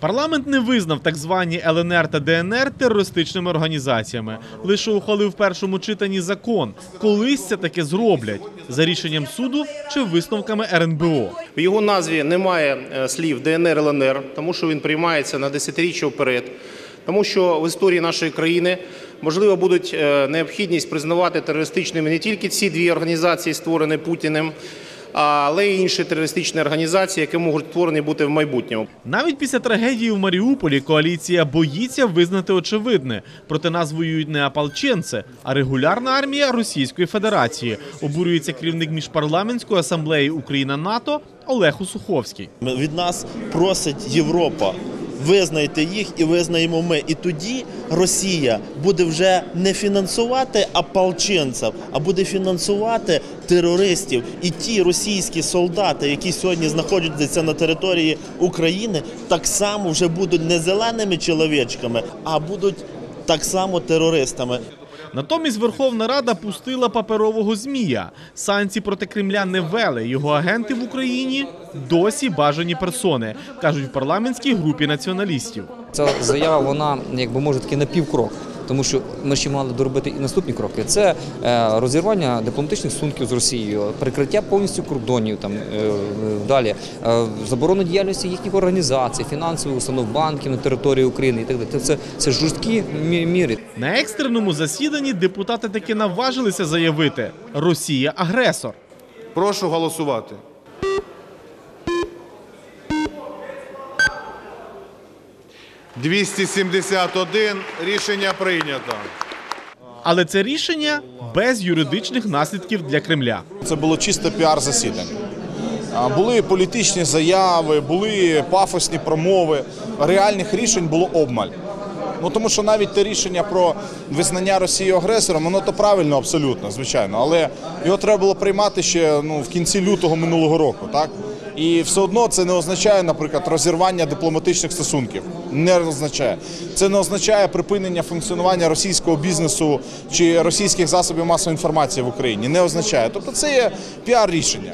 Парламент не визнав так звані ЛНР та ДНР терористичними організаціями. Лише ухвалив в першому читанні закон. Колись це таке зроблять за рішенням суду чи висновками РНБО. В його назві немає е, слів ДНР ЛНР, тому що він приймається на десятиріччя вперед. Тому що в історії нашої країни можливо будуть е, необхідність признавати терористичними не тільки ці дві організації, створені Путіним, але й інші терористичні організації, які можуть створені бути в майбутньому. Навіть після трагедії в Маріуполі коаліція боїться визнати очевидне. Проти нас воюють не ополченці, а регулярна армія Російської Федерації. Обурюється керівник міжпарламентської асамблеї Україна НАТО Олег Усуховський. Від нас просить Європа. Визнайте їх і визнаємо ми. І тоді Росія буде вже не фінансувати ополченців, а буде фінансувати терористів. І ті російські солдати, які сьогодні знаходяться на території України, так само вже будуть не зеленими чоловічками, а будуть так само терористами. Натомість Верховна Рада пустила паперового змія. Санкції проти Кремля не ввели. Його агенти в Україні досі бажані персони, кажуть в парламентській групі націоналістів. Ця заява вона якби може таки на півкрок. Тому що ми ще мали доробити і наступні кроки. Це е, розірвання дипломатичних стосунків з Росією, прикриття повністю кордонів, там е, е, далі заборона діяльності їхніх організацій, фінансових установ, банків на території України і так далі. Це, це жорсткі мі- міри. На екстреному засіданні депутати таки наважилися заявити: Росія агресор. Прошу голосувати. «271». Рішення прийнято. Але це рішення без юридичних наслідків для Кремля. Це було чисто піар засідання. Були політичні заяви, були пафосні промови. Реальних рішень було обмаль. Ну тому що навіть те рішення про визнання Росії агресором, воно то правильно абсолютно, звичайно. Але його треба було приймати ще ну, в кінці лютого минулого року, так? І все одно це не означає, наприклад, розірвання дипломатичних стосунків. Не означає. Це не означає припинення функціонування російського бізнесу чи російських засобів масової інформації в Україні. Не означає. Тобто це є піар рішення.